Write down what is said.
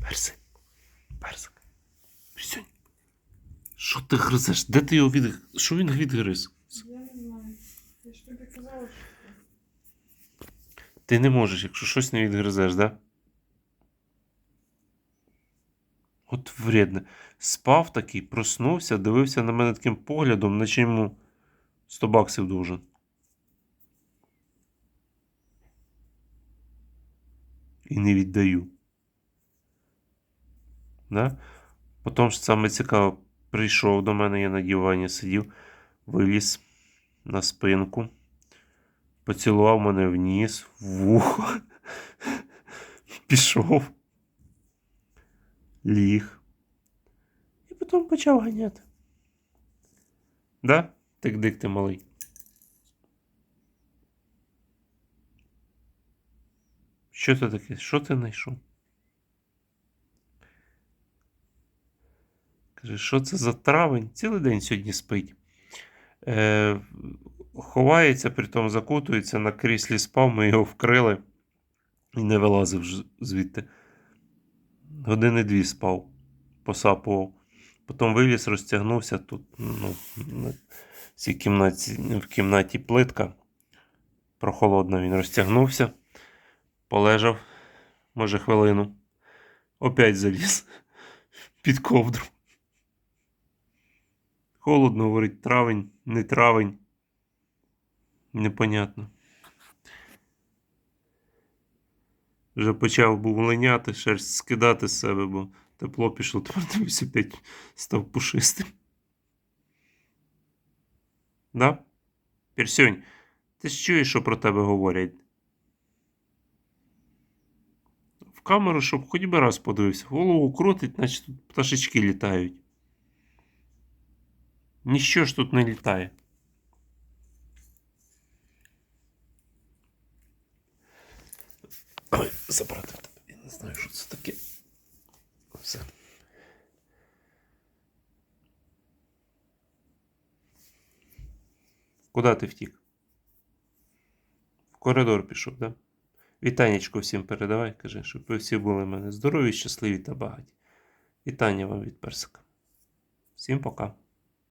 Персик. Персик. Присядь. Що ти гризеш? Де ти його від... Що він відгриз? Я не знаю. Я ж тобі казала, що. Ти не можеш, якщо щось не відгризеш, да? От вредне. Спав такий, проснувся, дивився на мене таким поглядом, наче йому 100 баксів должен. І не віддаю. Да? Потім ж саме цікаво, прийшов до мене, я на дивані сидів, виліз на спинку, поцілував мене в ніс, в вухо, пішов, ліг. І потім почав ганяти. Да? Тик-дик ти малий. Що це таке? Що ти знайшов? Каже, що це за травень? Цілий день сьогодні спить. Е, ховається, притом закутується, на кріслі спав, ми його вкрили і не вилазив звідти. Години дві спав, посапував. Потім виліз, розтягнувся тут. Ну, цій кімнаті, в кімнаті плитка. Прохолодна він розтягнувся, полежав, може, хвилину. Опять заліз під ковдру. Холодно, говорить, травень, не травень. Непонятно. Вже почав був линяти, шерсть скидати з себе, бо тепло пішло, тепер дивлюсь, опять став пушистим. Да? Персюнь, ти ж чуєш, що про тебе говорять? В камеру, щоб хоч би раз подивився. Голову крутить, наче тут пташечки літають. Ніщо ж тут не літає. Ой, забрати тебе. Я не знаю, що це таке. Все. Куди ти втік? В коридор пішов, да? Вітанечко всім передавай, каже, щоб ви всі були в мене здорові, щасливі та багаті. Вітання вам від персика. Всім пока.